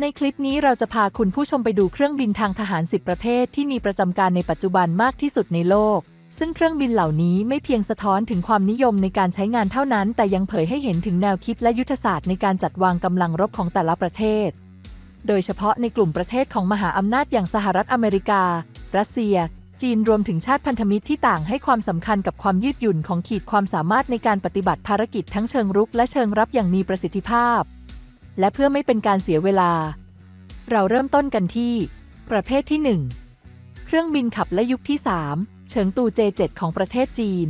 ในคลิปนี้เราจะพาคุณผู้ชมไปดูเครื่องบินทางทหาร 10 ประเภทที่มีประจำการในปัจจุบันมากที่สุดในโลก ซึ่งเครื่องบินเหล่านี้ไม่เพียงสะท้อนถึงความนิยมในการใช้งานเท่านั้น แต่ยังเผยให้เห็นถึงแนวคิดและยุทธศาสตร์ในการจัดวางกำลังรบของแต่ละประเทศ โดยเฉพาะในกลุ่มประเทศของมหาอำนาจอย่างสหรัฐอเมริกา รัสเซีย จีนรวมถึงชาติพันธมิตรที่ต่างให้ความสำคัญกับความยืดหยุ่นของขีดความสามารถในการปฏิบัติภารกิจทั้งเชิงรุกและเชิงรับอย่างมีประสิทธิภาพ และเพื่อไม่เป็นการเสียเวลา เราเริ่มต้นกันที่ ประเภทที่ 1 เครื่องบินขับและยุคที่ 3 เฉิงตู J7 ของประเทศจีน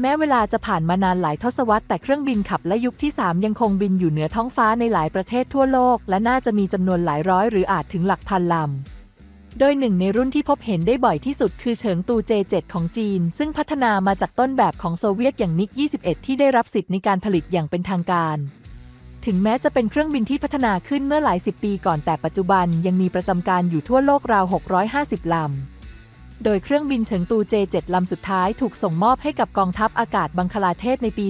แม้เวลาจะผ่านมานานหลายทศวรรษแต่เครื่องบินขับและยุคที่ 3 ยังคงบินอยู่เหนือท้องฟ้าในหลายประเทศทั่วโลก และน่าจะมีจำนวนหลายร้อยหรืออาจถึงหลักพันลำ โดยหนึ่งในรุ่นที่พบเห็นได้บ่อยที่สุดคือเฉิงตู J7 ของจีน ซึ่งพัฒนามาจากต้นแบบของโซเวียตอย่างมิก 21 ที่ได้รับสิทธิ์ในการผลิตอย่างเป็นทางการ ถึงแม้จะเป็นเครื่องบินที่พัฒนาขึ้นเมื่อหลายสิบปีก่อนแต่ปัจจุบันยังมีประจำการอยู่ทั่วโลกราว 650 ลำ โดยเครื่องบินเฉิงตู J7 ลำสุดท้ายถูกส่งมอบให้กับกองทัพอากาศบังคลาเทศในปี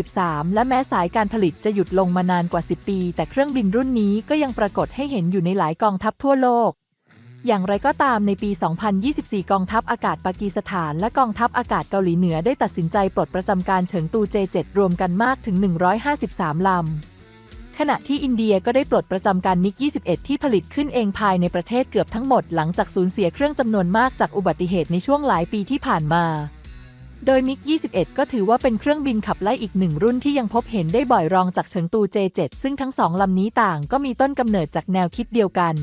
2013 และแม้สายการผลิตจะหยุดลงมานานกว่า 10 ปี แต่เครื่องบินรุ่นนี้ก็ยังปรากฏให้เห็นอยู่ในหลายกองทัพทั่วโลก อย่างไรก็ตามในปี 2024 กองทัพอากาศปากีสถาน และกองทัพอากาศเกาหลีเหนือได้ตัดสินใจปลดประจำการเฉิงตู J7 รวมกันมากถึง 153 ลำ ขณะที่อินเดียก็ได้ปลดประจำการมิก 21 ที่ผลิตขึ้นเองภายในประเทศเกือบทั้งหมดหลังจากสูญเสียเครื่องจำนวนมากจากอุบัติเหตุในช่วงหลายปีที่ผ่านมา โดยมิก 21 ก็ถือว่าเป็นเครื่องบินขับไล่อีกหนึ่งรุ่นที่ยังพบเห็นได้บ่อยรองจากเฉิงตู J7 ซึ่งทั้งสองลำนี้ต่างก็มีต้นกำเนิดจากแนวคิดเดียวกัน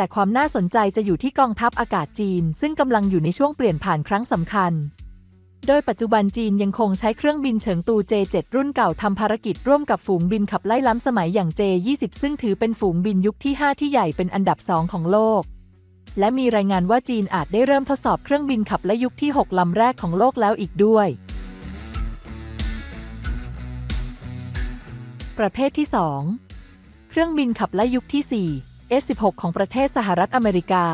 แต่ความน่าสนใจจะอยู่ที่กองทัพอากาศจีน ซึ่งกำลังอยู่ในช่วงเปลี่ยนผ่านครั้งสำคัญ โดยปัจจุบันจีนยังคงใช้เครื่องบินเฉิงตู J7 รุ่นเก่าทำภารกิจร่วมกับฝูงบินขับไล่ล้ำสมัยอย่าง J20 ซึ่งถือเป็นฝูงบินยุคที่ 5 ที่ใหญ่เป็นอันดับ 2 ของโลก และมีรายงานว่าจีนอาจได้เริ่มทดสอบเครื่องบินขับไล่ยุคที่ 6ลำแรกของโลกแล้วอีกด้วยประเภทที่ 2 เครื่องบินขับไล่ยุคที่ 4 F16 ของประเทศสหรัฐอเมริกา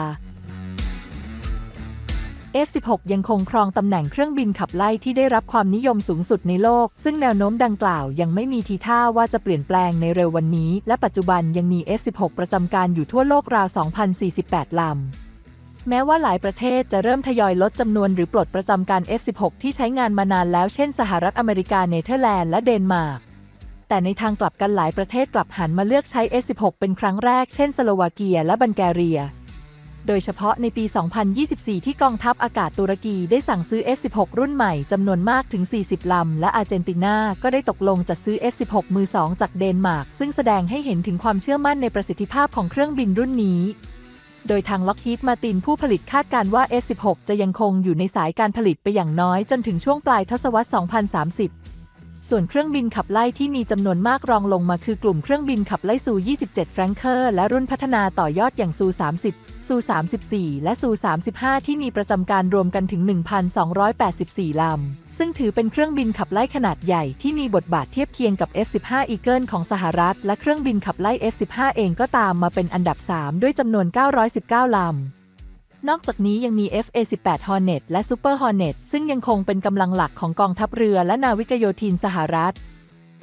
F16 ยังคงครองตำแหน่งเครื่องบินขับไล่ที่ได้รับความนิยมสูงสุดในโลก ซึ่งแนวโน้มดังกล่าวยังไม่มีทีท่าว่าจะเปลี่ยนแปลงในเร็ววันนี้ และปัจจุบันยังมี F16 ประจำการอยู่ทั่วโลกราว 2,048 ลำแม้ว่าหลายประเทศจะเริ่มทยอยลดจำนวนหรือปลดประจำการ F16 ที่ใช้งานมานานแล้ว เช่น สหรัฐอเมริกา เนเธอร์แลนด์ และเดนมาร์ก แต่ในทางกลับกันหลายประเทศกลับหันมาเลือกใช้ F16 เป็นครั้งแรก เช่นสโลวาเกียและบัลแกเรีย โดยเฉพาะในปี 2024 ที่กองทัพอากาศตุรกีได้สั่งซื้อ F16 รุ่นใหม่จำนวนมากถึง 40 ลำ และอาร์เจนตินา ก็ได้ตกลงจัดซื้อ F16 มือ2จากเดนมาร์ก ซึ่งแสดงให้เห็นถึงความเชื่อมั่นในประสิทธิภาพของเครื่องบินรุ่นนี้โดยทางล็อกฮีดมาตินผู้ผลิตคาดการณ์ว่า F16 จะยังคงอยู่ในสายการผลิตไปอย่างน้อยจนถึงช่วงปลายทศวรรษ 2030 ส่วนเครื่องบินขับไล่ที่มีจำนวนมากรองลงมาคือกลุ่มเครื่องบินขับไล่ซู 27 แฟรงเคอร์และรุ่นพัฒนาต่อยอดอย่างซู 30 ซู 34 และซู 35 ที่มีประจำการรวมกันถึง 1,284 ลำ ซึ่งถือเป็นเครื่องบินขับไล่ขนาดใหญ่ที่มีบทบาทเทียบเคียงกับ F-15 Eagle ของสหรัฐ และเครื่องบินขับไล่ F-15 เองก็ตามมาเป็นอันดับ 3 ด้วยจำนวน 919 ลำ นอกจากนี้ยังมี FA-18 Hornet และ Super Hornet ซึ่งยังคงเป็นกำลังหลักของกองทัพเรือและนาวิกโยธินสหรัฐ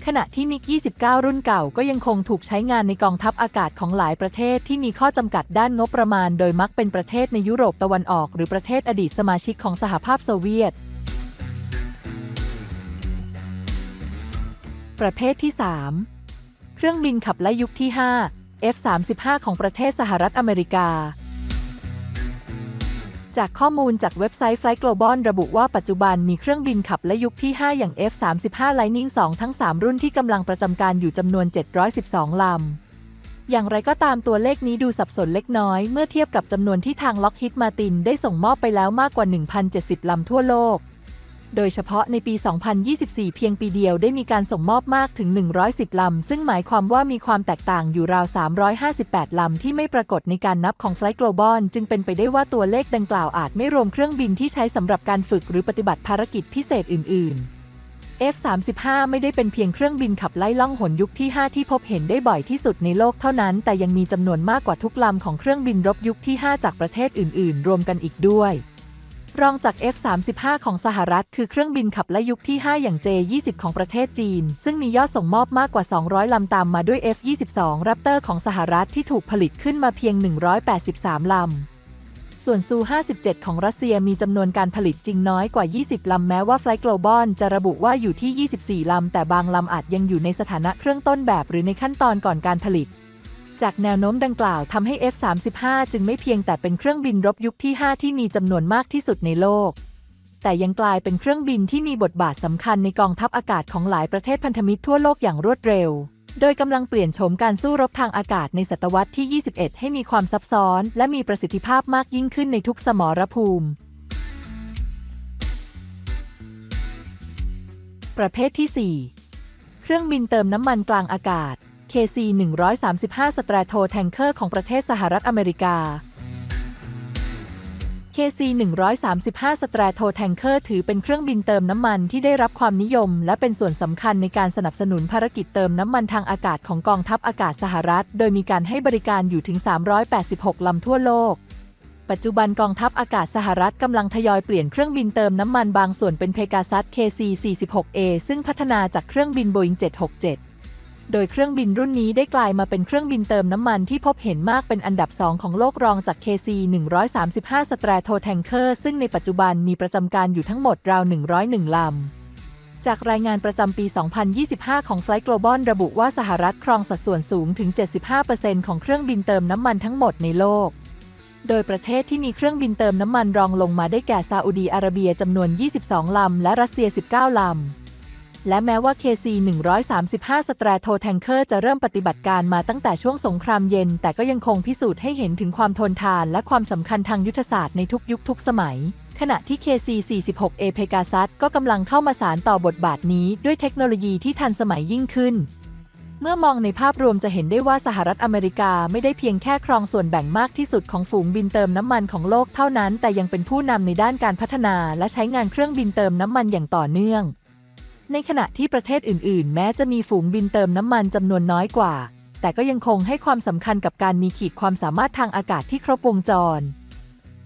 ขณะที่มิก 29 รุ่นเก่าก็ยังคงถูกใช้งานในกองทัพอากาศของหลายประเทศที่มีข้อจำกัดด้านงบประมาณ โดยมักเป็นประเทศในยุโรปตะวันออก หรือประเทศอดีตสมาชิกของสหภาพโซเวียต ประเภทที่ 3 เครื่องบินขับไล่ยุคที่ 5 F-35 ของประเทศสหรัฐอเมริกา จากข้อมูลจากเว็บไซต์ Flight Global ระบุว่าปัจจุบันมีเครื่องบินขับและยุคที่ 5 อย่าง F-35 Lightning 2 ทั้ง 3 รุ่นที่กำลังประจำการอยู่จำนวน 712 ลำอย่างไรก็ตามตัวเลขนี้ดูสับสนเล็กน้อย เมื่อเทียบกับจำนวนที่ทางล็อกฮิตมาตินได้ส่งมอบไปแล้วมากกว่า 1,070 ลำทั่วโลก โดยเฉพาะในปี 2024 เพียงปีเดียวได้มีการส่งมอบมากถึง 110 ลำ ซึ่งหมายความว่ามีความแตกต่างอยู่ราว 358 ลำ ที่ไม่ปรากฏในการนับของ Flight Global จึงเป็นไปได้ว่าตัวเลขดังกล่าวอาจไม่รวมเครื่องบินที่ใช้สำหรับการฝึกหรือปฏิบัติภารกิจพิเศษอื่น ๆ F-35 ไม่ได้เป็นเพียงเครื่องบินขับไล่ล่องหนยุคที่ 5 ที่พบเห็นได้บ่อยที่สุดในโลกเท่านั้น แต่ยังมีจำนวนมากกว่าทุกลำของเครื่องบินรบยุคที่ 5 จากประเทศอื่น ๆ รวมกันอีกด้วย รองจาก F-35 ของสหรัฐคือเครื่องบินขับไล่ยุคที่ 5 อย่าง J-20 ของประเทศจีน ซึ่งมียอดส่งมอบมากกว่า 200 ลำตามมาด้วย F-22 Raptor ของสหรัฐที่ถูกผลิตขึ้นมาเพียง 183 ลำส่วนซู 57 ของรัสเซียมีจำนวนการผลิตจริงน้อยกว่า 20 ลำ แม้ว่า Flight Global จะระบุว่าอยู่ที่ 24 ลำ แต่บางลำอาจยังอยู่ในสถานะเครื่องต้นแบบหรือในขั้นตอนก่อนการผลิต จากแนวโน้มดังกล่าวทำให้ F-35 จึงไม่เพียงแต่เป็นเครื่องบินรบยุคที่ 5 ที่มีจำนวนมากที่สุดในโลก แต่ยังกลายเป็นเครื่องบินที่มีบทบาทสำคัญในกองทัพอากาศของหลายประเทศพันธมิตรทั่วโลกอย่างรวดเร็ว โดยกำลังเปลี่ยนโฉมการสู้รบทางอากาศในศตวรรษที่ 21 ให้มีความซับซ้อน และมีประสิทธิภาพมากยิ่งขึ้นในทุกสมรภูมิ ประเภทที่ 4 เครื่องบินเติมน้ำมันกลางอากาศ KC-135 Strato Tanker ของประเทศสหรัฐอเมริกา KC-135 Strato Tanker ถือเป็นเครื่องบินเติมน้ำมันที่ได้รับความนิยม และเป็นส่วนสำคัญในการสนับสนุนภารกิจเติมน้ำมันทางอากาศของกองทัพอากาศสหรัฐ โดยมีการให้บริการอยู่ถึง 386 ลำทั่วโลก ปัจจุบันกองทัพอากาศสหรัฐกำลังทยอยเปลี่ยนเครื่องบินเติมน้ำมันบางส่วนเป็น Pegasus KC-46A ซึ่งพัฒนาจากเครื่องบิน Boeing 767 โดยเครื่องบินรุ่นนี้ได้กลายมาเป็นเครื่องบินเติมน้ำมันที่พบเห็นมากเป็นอันดับสองของโลกรองจาก KC-135 Strato Tanker ซึ่งในปัจจุบันมีประจำการอยู่ทั้งหมดราว 101 ลำจากรายงานประจำปี 2025 ของ Flight Global ระบุว่าสหรัฐครองสัดส่วนสูงถึง 75%ของเครื่องบินเติมน้ำมันทั้งหมดในโลก โดยประเทศที่มีเครื่องบินเติมน้ำมันรองลงมาได้แก่ซาอุดีอาระเบียจำนวน 22 ลำ และรัสเซีย 19 ลำ และแม้ว่า KC-135 Strato Tanker จะเริ่มปฏิบัติการมาตั้งแต่ช่วงสงครามเย็น แต่ก็ยังคงพิสูจน์ให้เห็นถึงความทนทานและความสำคัญทางยุทธศาสตร์ในทุกยุคทุกสมัย ขณะที่ KC-46A Pegasus ก็กำลังเข้ามาสารต่อบทบาทนี้ด้วยเทคโนโลยีที่ทันสมัยยิ่งขึ้นเมื่อมองในภาพรวมจะเห็นได้ว่าสหรัฐอเมริกาไม่ได้เพียงแค่ครองส่วนแบ่งมากที่สุดของฝูงบินเติมน้ำมันของโลกเท่านั้น แต่ยังเป็นผู้นำในด้านการพัฒนา และใช้งานเครื่องบินเติมน้ำมันอย่างต่อเนื่อง ในขณะที่ประเทศอื่น ๆ แม้จะมีฝูงบินเติมน้ำมันจำนวนน้อยกว่า แต่ก็ยังคงให้ความสำคัญกับการมีขีดความสามารถทางอากาศที่ครบวงจร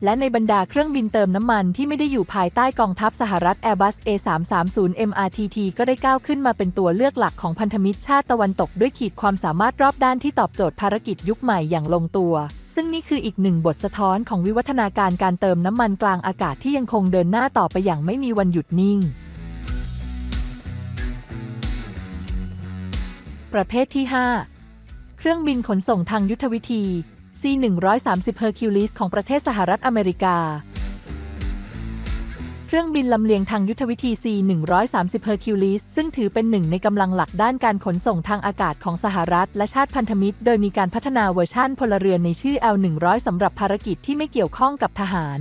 และในบรรดาเครื่องบินเติมน้ำมันที่ไม่ได้อยู่ภายใต้กองทัพสหรัฐ Airbus A330 MRTT ก็ได้ก้าวขึ้นมาเป็นตัวเลือกหลักของพันธมิตรชาติตะวันตกด้วยขีดความสามารถรอบด้านที่ตอบโจทย์ภารกิจยุคใหม่อย่างลงตัว ซึ่งนี่คืออีกหนึ่งบทสะท้อนของวิวัฒนาการการเติมน้ำมันกลางอากาศที่ยังคงเดินหน้าต่อไปอย่างไม่มีวันหยุดนิ่ง ประเภทที่ 5 เครื่องบินขนส่งทางยุทธวิธี C-130 Hercules ของประเทศสหรัฐอเมริกา เครื่องบินลำเลียงทางยุทธวิธี C-130 Hercules ซึ่งถือเป็นหนึ่งในกำลังหลักด้านการขนส่งทางอากาศของสหรัฐและชาติพันธมิตร โดยมีการพัฒนาเวอร์ชั่นพลเรือนในชื่อ L100 สำหรับภารกิจที่ไม่เกี่ยวข้องกับทหาร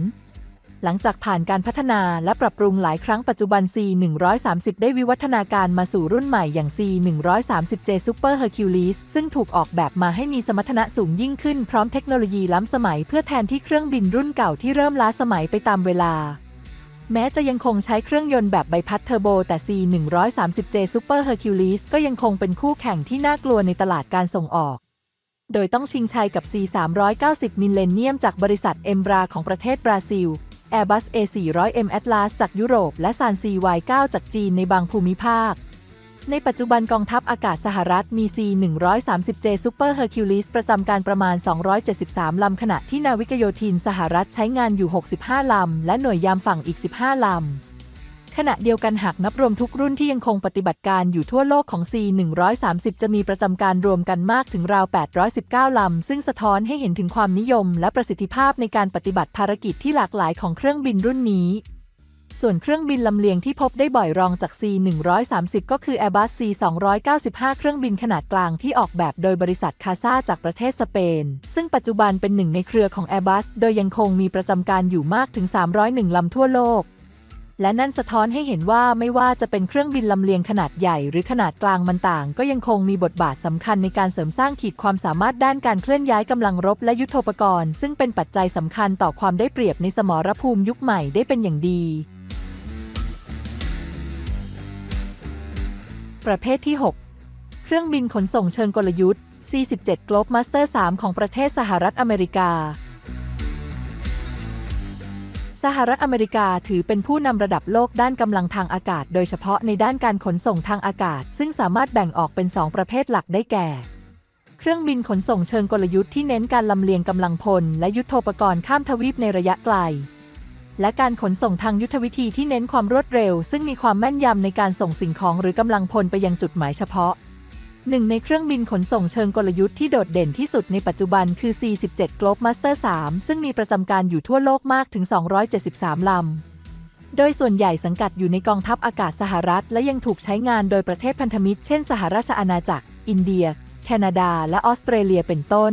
หลังจากผ่านการพัฒนาและปรับปรุงหลายครั้งปัจจุบัน C130 ได้วิวัฒนาการมาสู่รุ่นใหม่อย่าง C130J Super Hercules ซึ่งถูกออกแบบมาให้มีสมรรถนะสูงยิ่งขึ้นพร้อมเทคโนโลยีล้ำสมัยเพื่อแทนที่เครื่องบินรุ่นเก่าที่เริ่มล้าสมัยไปตามเวลาแม้จะยังคงใช้เครื่องยนต์แบบใบพัดเทอร์โบ แต่ C130J Super Hercules ก็ยังคงเป็นคู่แข่งที่น่ากลัวในตลาดการส่งออก โดยต้องชิงชัยกับ C390 Millennium จากบริษัทเอมบราของประเทศบราซิล Airbus A400M Atlas จากยุโรป และ s a n CY9 จากจีนในบางภูมิภาค ในปัจจุบันกองทัพอากาศสหรัฐมี C130J Super Hercules ประจำการประมาณ 273 ลำ ขณะที่นาวิกโยธินสหรัฐใช้งานอยู่ 65 ลำ และหน่วยยามฝั่งอีก 15 ลำ ขณะเดียวกันหากนับรวมทุกรุ่นที่ยังคงปฏิบัติการอยู่ทั่วโลกของ C130 จะมีประจำการรวมกันมากถึงราว 819 ลำ ซึ่งสะท้อนให้เห็นถึงความนิยม และประสิทธิภาพในการปฏิบัติภารกิจที่หลากหลายของเครื่องบินรุ่นนี้ ส่วนเครื่องบินลำเลียงที่พบได้บ่อยรองจาก C130 ก็คือ Airbus C295 เครื่องบินขนาดกลางที่ออกแบบโดยบริษัทคาซาจากประเทศสเปน ซึ่งปัจจุบันเป็นหนึ่งในเครือของ Airbus โดยยังคงมีประจำการอยู่มากถึง 301 ลำทั่วโลก และนั่นสะท้อนให้เห็นว่าไม่ว่าจะเป็นเครื่องบินลำเลียงขนาดใหญ่หรือขนาดกลางมันต่าง ก็ยังคงมีบทบาทสำคัญในการเสริมสร้างขีดความสามารถด้านการเคลื่อนย้ายกำลังรบและยุทโธปกรณ์ ซึ่งเป็นปัจจัยสำคัญต่อความได้เปรียบในสมรภูมิยุคใหม่ได้เป็นอย่างดี ประเภทที่ 6 เครื่องบินขนส่งเชิงกลยุทธ์ C-17 Globemaster 3 ของประเทศสหรัฐอเมริกา สหรัฐอเมริกาถือเป็นผู้นำระดับโลกด้านกำลังทางอากาศ โดยเฉพาะในด้านการขนส่งทางอากาศ ซึ่งสามารถแบ่งออกเป็น 2 ประเภทหลักได้แก่ เครื่องบินขนส่งเชิงกลยุทธ์ที่เน้นการลำเลียงกำลังพล และยุทโธปกรณ์ข้ามทวีปในระยะไกล และการขนส่งทางยุทธวิธีที่เน้นความรวดเร็ว ซึ่งมีความแม่นยำในการส่งสิ่งของหรือกำลังพลไปยังจุดหมายเฉพาะ หนึ่งในเครื่องบินขนส่งเชิงกลยุทธ์ที่โดดเด่นที่สุดในปัจจุบันคือ C-17 Globemaster 3 ซึ่งมีประจำการอยู่ทั่วโลกมากถึง 273 ลำ โดยส่วนใหญ่สังกัดอยู่ในกองทัพอากาศสหรัฐ และยังถูกใช้งานโดยประเทศพันธมิตร เช่น สหราชอาณาจักร อินเดีย แคนาดา และออสเตรเลียเป็นต้น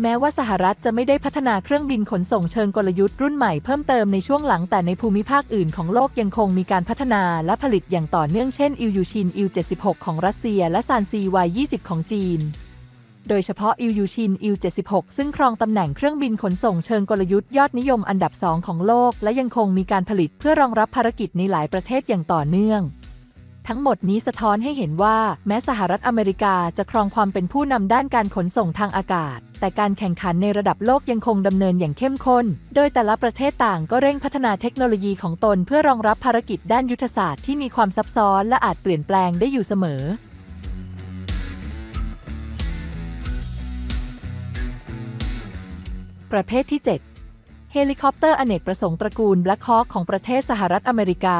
แม้ว่าสหรัฐจะไม่ได้พัฒนาเครื่องบินขนส่งเชิงกลยุทธ์รุ่นใหม่เพิ่มเติมในช่วงหลังแต่ในภูมิภาคอื่นของโลกยังคงมีการพัฒนาและผลิตอย่างต่อเนื่องเช่น อิลยูชินอิล76 ของรัสเซีย และซานซีวาย20 ของจีน โดยเฉพาะอิลยูชินอิล76 ซึ่งครองตำแหน่งเครื่องบินขนส่งเชิงกลยุทธ์ยอดนิยมอันดับสองของโลก และยังคงมีการผลิตเพื่อรองรับภารกิจในหลายประเทศอย่างต่อเนื่อง ทั้งหมดนี้สะท้อนให้เห็นว่าแม้สหรัฐอเมริกาจะครองความเป็นผู้นำด้านการขนส่งทางอากาศ แต่การแข่งขันในระดับโลกยังคงดำเนินอย่างเข้มข้น โดยแต่ละประเทศต่างก็เร่งพัฒนาเทคโนโลยีของตนเพื่อรองรับภารกิจด้านยุทธศาสตร์ที่มีความซับซ้อนและอาจเปลี่ยนแปลงได้อยู่เสมอประเภทที่ 7 เฮลิคอปเตอร์อเนกประสงค์ตระกูล Black Hawk ของประเทศสหรัฐอเมริกา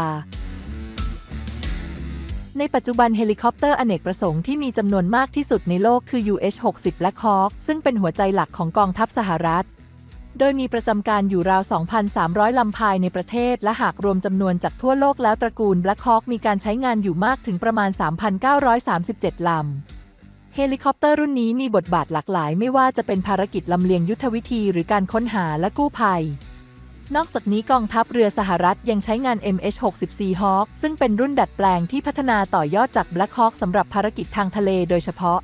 ในปัจจุบันเฮลิคอปเตอร์อเนกประสงค์ที่มีจำนวนมากที่สุดในโลกคือ UH-60 Black Hawk ซึ่งเป็นหัวใจหลักของกองทัพสหรัฐ โดยมีประจำการอยู่ราว 2,300 ลำภายในประเทศ และหากรวมจำนวนจากทั่วโลกแล้วตระกูล Black Hawk มีการใช้งานอยู่มากถึงประมาณ 3,937 ลำเฮลิคอปเตอร์รุ่นนี้มีบทบาทหลากหลาย ไม่ว่าจะเป็นภารกิจลำเลียงยุทธวิธีหรือการค้นหาและกู้ภัย นอกจากนี้กองทัพเรือสหรัฐยังใช้งาน MH-60 Seahawk ซึ่งเป็นรุ่นดัดแปลงที่พัฒนาต่อยอดจาก Black Hawk สำหรับภารกิจทางทะเลโดยเฉพาะ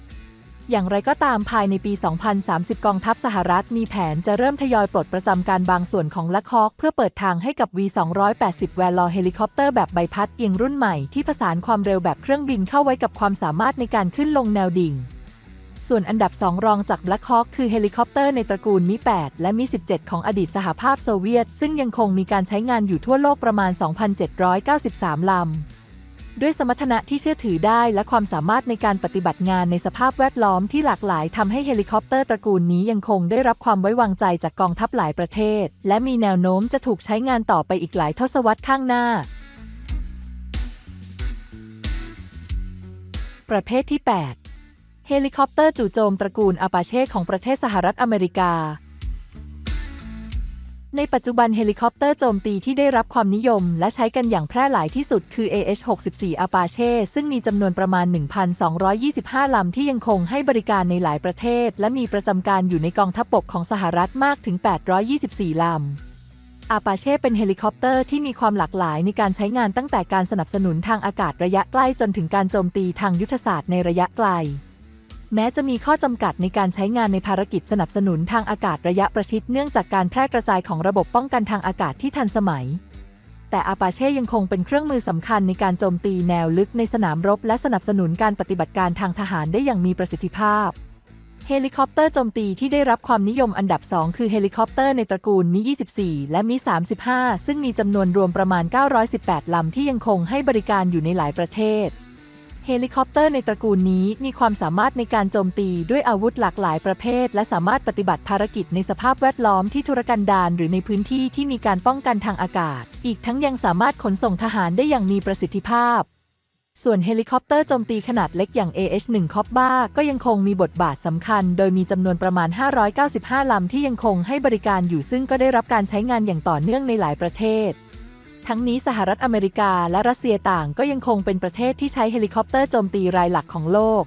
อย่างไรก็ตามภายในปี 2030 กองทัพสหรัฐมีแผนจะเริ่มทยอยปลดประจำการบางส่วนของ Black Hawk เพื่อเปิดทางให้กับ V280 แวร์ลอเฮลิคอปเตอร์แบบใบพัดเอียงรุ่นใหม่ที่ผสานความเร็วแบบเครื่องบินเข้าไว้กับความสามารถในการขึ้นลงแนวดิ่ง ส่วนอันดับ 2 รองจาก Black Hawk คือเฮลิคอปเตอร์ในตระกูลมิ 8 และมิ 17 ของอดีตสหภาพโซเวียต ซึ่งยังคงมีการใช้งานอยู่ทั่วโลกประมาณ 2,793 ลำ ด้วยสมรรถนะที่เชื่อถือได้และความสามารถในการปฏิบัติงานในสภาพแวดล้อมที่หลากหลายทำให้เฮลิคอปเตอร์ตระกูลนี้ยังคงได้รับความไว้วางใจจากกองทัพหลายประเทศ และมีแนวโน้มจะถูกใช้งานต่อไปอีกหลายทศวรรษข้างหน้าประเภทที่ 8 เฮลิคอปเตอร์จู่โจมตระกูลอาปาเช่ของประเทศสหรัฐอเมริกา ในปัจจุบันเฮลิคอปเตอร์โจมตีที่ได้รับความนิยม และใช้กันอย่างแพร่หลายที่สุดคือ AH-64 Apache ซึ่งมีจำนวนประมาณ 1,225 ลำที่ยังคงให้บริการในหลายประเทศ และมีประจำการอยู่ในกองทัพบกของสหรัฐมากถึง 824 ลำอาปาเช่เป็นเฮลิคอปเตอร์ที่มีความหลากหลายในการใช้งานตั้งแต่การสนับสนุนทางอากาศระยะใกล้จนถึงการโจมตีทางยุทธศาสตร์ในระยะไกล แม้จะมีข้อจำกัดในการใช้งานในภารกิจสนับสนุนทางอากาศระยะประชิดเนื่องจากการแพร่กระจายของระบบป้องกันทางอากาศที่ทันสมัย แต่อาปาเช่ยังคงเป็นเครื่องมือสำคัญในการโจมตีแนวลึกในสนามรบ และสนับสนุนการปฏิบัติการทางทหารได้อย่างมีประสิทธิภาพเฮลิคอปเตอร์โจมตีที่ได้รับความนิยมอันดับ 2 คือเฮลิคอปเตอร์ในตระกูลมิ 24 และมิ 35 ซึ่งมีจำนวนรวมประมาณ 918 ลำที่ยังคงให้บริการอยู่ในหลายประเทศ เฮลิคอปเตอร์ในตระกูลนี้มีความสามารถในการโจมตีด้วยอาวุธหลากหลายประเภท และสามารถปฏิบัติภารกิจในสภาพแวดล้อมที่ทุรกันดารหรือในพื้นที่ที่มีการป้องกันทางอากาศ อีกทั้งยังสามารถขนส่งทหารได้อย่างมีประสิทธิภาพ ส่วนเฮลิคอปเตอร์โจมตีขนาดเล็กอย่าง AH-1 c o b b a ก็ยังคงมีบทบาทสำคัญ โดยมีจำนวนประมาณ 595 ลำที่ยังคงให้บริการอยู่ซึ่งก็ได้รับการใช้งานอย่างต่อเนื่องในหลายประเทศ ทั้งนี้สหรัฐอเมริกาและรัสเซียต่างก็ยังคงเป็นประเทศที่ใช้เฮลิคอปเตอร์โจมตีรายหลักของโลก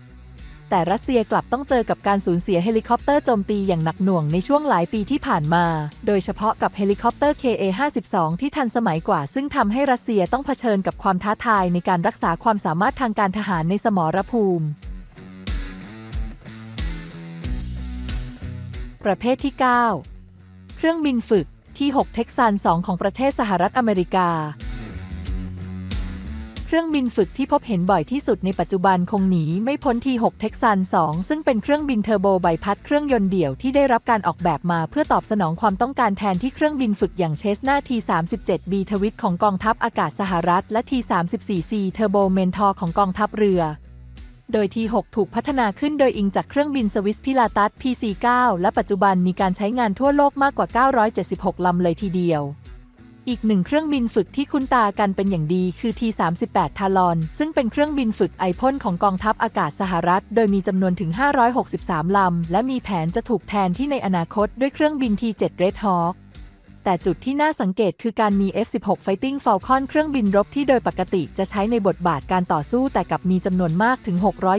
แต่รัสเซียกลับต้องเจอกับการสูญเสียเฮลิคอปเตอร์โจมตีอย่างหนักหน่วงในช่วงหลายปีที่ผ่านมา โดยเฉพาะกับเฮลิคอปเตอร์ KA-52 ที่ทันสมัยกว่า ซึ่งทำให้รัสเซียต้องเผชิญกับความท้าทายในการรักษาความสามารถทางการทหารในสมรภูมิประเภทที่ 9 เครื่องบินฝึก ที่ 6 เท็กซัน2ของประเทศสหรัฐอเมริกา เครื่องบินฝึกที่พบเห็นบ่อยที่สุดในปัจจุบันคงหนีไม่พ้น T6 Texan 2ซึ่งเป็นเครื่องบินเทอร์โบใบพัดเครื่องยนต์เดี่ยวที่ได้รับการออกแบบมาเพื่อตอบสนองความต้องการแทนที่เครื่องบินฝึกอย่างเชสนา T37B ทวิตของกองทัพอากาศสหรัฐ และ T34C เทอร์โบเมนทอร์ของกองทัพเรือ โดย T6 ถูกพัฒนาขึ้นโดยอิงจากเครื่องบินสวิสพิลาตัส PC9 และปัจจุบันมีการใช้งานทั่วโลกมากกว่า 976 ลำเลยทีเดียว อีกหนึ่งเครื่องบินฝึกที่คุ้นตากันเป็นอย่างดีคือ T38 ทารอน ซึ่งเป็นเครื่องบินฝึกไอพ่นของกองทัพอากาศสหรัฐ โดยมีจำนวนถึง 563 ลำ และมีแผนจะถูกแทนที่ในอนาคตด้วยเครื่องบิน T7 Red Hawk แต่จุดที่น่าสังเกตคือการมี F-16 Fighting Falcon เครื่องบินรบที่โดยปกติจะใช้ในบทบาทการต่อสู้แต่กลับมีจำนวนมากถึง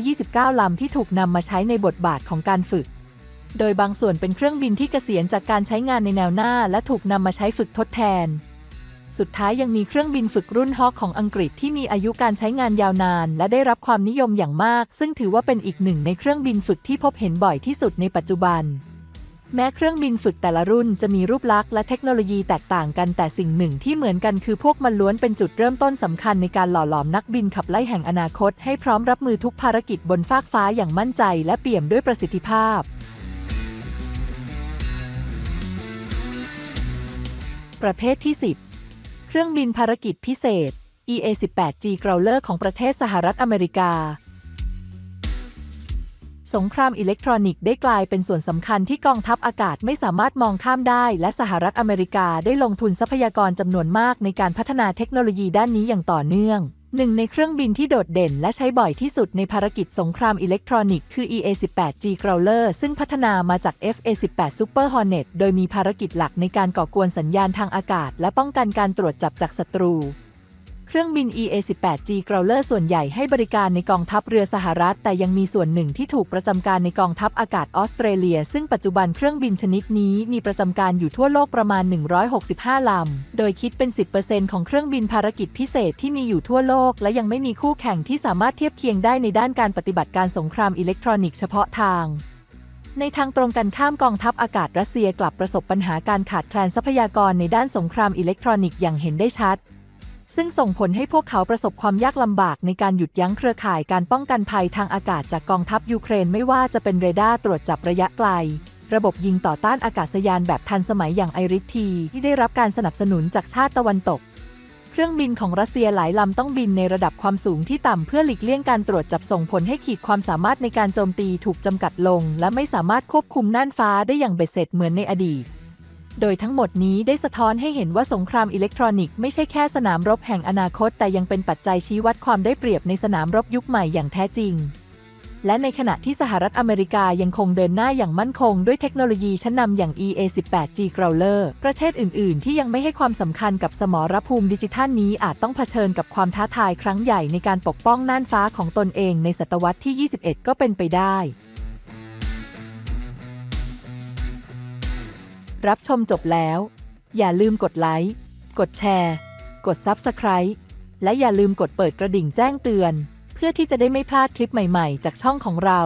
629 ลำที่ถูกนำมาใช้ในบทบาทของการฝึก โดยบางส่วนเป็นเครื่องบินที่เกษียณจากการใช้งานในแนวหน้า และถูกนำมาใช้ฝึกทดแทน สุดท้ายยังมีเครื่องบินฝึกรุ่นฮอคของอังกฤษที่มีอายุการใช้งานยาวนาน และได้รับความนิยมอย่างมาก ซึ่งถือว่าเป็นอีกหนึ่งในเครื่องบินฝึกที่พบเห็นบ่อยที่สุดในปัจจุบัน แม้เครื่องบินฝึกแต่ละรุ่นจะมีรูปลักษณ์และเทคโนโลยีแตกต่างกันแต่สิ่งหนึ่งที่เหมือนกันคือพวกมันล้วนเป็นจุดเริ่มต้นสำคัญในการหล่อหลอมนักบินขับไล่แห่งอนาคต ให้พร้อมรับมือทุกภารกิจบนฟากฟ้าอย่างมั่นใจและเปี่ยมด้วยประสิทธิภาพ ประเภทที่ 10 เครื่องบินภารกิจพิเศษ EA-18G Growler ของประเทศสหรัฐอเมริกา สงครามอิเล็กทรอนิกส์ได้กลายเป็นส่วนสำคัญที่กองทัพอากาศไม่สามารถมองข้ามได้ และสหรัฐอเมริกาได้ลงทุนทรัพยากรจำนวนมากในการพัฒนาเทคโนโลยีด้านนี้อย่างต่อเนื่อง หนึ่งในเครื่องบินที่โดดเด่นและใช้บ่อยที่สุดในภารกิจสงครามอิเล็กทรอนิกส์คือ EA-18G Growler ซึ่งพัฒนามาจาก FA-18 Super Hornet โดยมีภารกิจหลักในการก่อกวนสัญญาณทางอากาศ และป้องกันการตรวจจับจากศัตรู เครื่องบิน EA-18G Growler ส่วนใหญ่ให้บริการในกองทัพเรือสหรัฐ แต่ยังมีส่วนหนึ่งที่ถูกประจำการในกองทัพอากาศออสเตรเลีย ซึ่งปัจจุบันเครื่องบินชนิดนี้มีประจำการอยู่ทั่วโลกประมาณ 165 ลำ โดยคิดเป็น 10%ของเครื่องบินภารกิจพิเศษที่มีอยู่ทั่วโลก และยังไม่มีคู่แข่งที่สามารถเทียบเคียงได้ในด้านการปฏิบัติการสงครามอิเล็กทรอนิกส์เฉพาะทางในทางตรงกันข้ามกองทัพอากาศรัสเซียกลับประสบปัญหาการขาดแคลนทรัพยากรในด้านสงครามอิเล็กทรอนิกส์อย่างเห็นได้ชัด ซึ่งส่งผลให้พวกเขาประสบความยากลำบากในการหยุดยั้งเครือข่ายการป้องกันภัยทางอากาศจากกองทัพยูเครนไม่ว่าจะเป็นเรดาร์ตรวจจับระยะไกล ระบบยิงต่อต้านอากาศยานแบบทันสมัยอย่างไอริที ที่ได้รับการสนับสนุนจากชาติตะวันตก เครื่องบินของรัสเซียหลายลำต้องบินในระดับความสูงที่ต่ำเพื่อหลีกเลี่ยงการตรวจจับส่งผลให้ขีดความสามารถในการโจมตีถูกจำกัดลง และไม่สามารถควบคุมน่านฟ้าได้อย่างเบ็ดเสร็จเหมือนในอดีต โดยทั้งหมดนี้ได้สะท้อนให้เห็นว่าสงครามอิเล็กทรอนิกส์ไม่ใช่แค่สนามรบแห่งอนาคต แต่ยังเป็นปัจจัยชี้วัดความได้เปรียบในสนามรบยุคใหม่อย่างแท้จริง และในขณะที่สหรัฐอเมริกายังคงเดินหน้าอย่างมั่นคง ด้วยเทคโนโลยีชั้นนำอย่าง EA-18G Growler ประเทศอื่น ๆ ที่ยังไม่ให้ความสำคัญกับสมรภูมิดิจิทัลนี้อาจต้องเผชิญกับความท้าทายครั้งใหญ่ในการปกป้องน่านฟ้าของตนเองในศตวรรษที่ 21 ก็เป็นไปได้ รับชมจบแล้ว อย่าลืมกดไลค์ กดแชร์ กด Subscribe และอย่าลืมกดเปิดกระดิ่งแจ้งเตือน เพื่อที่จะได้ไม่พลาดคลิปใหม่ๆ จากช่องของเรา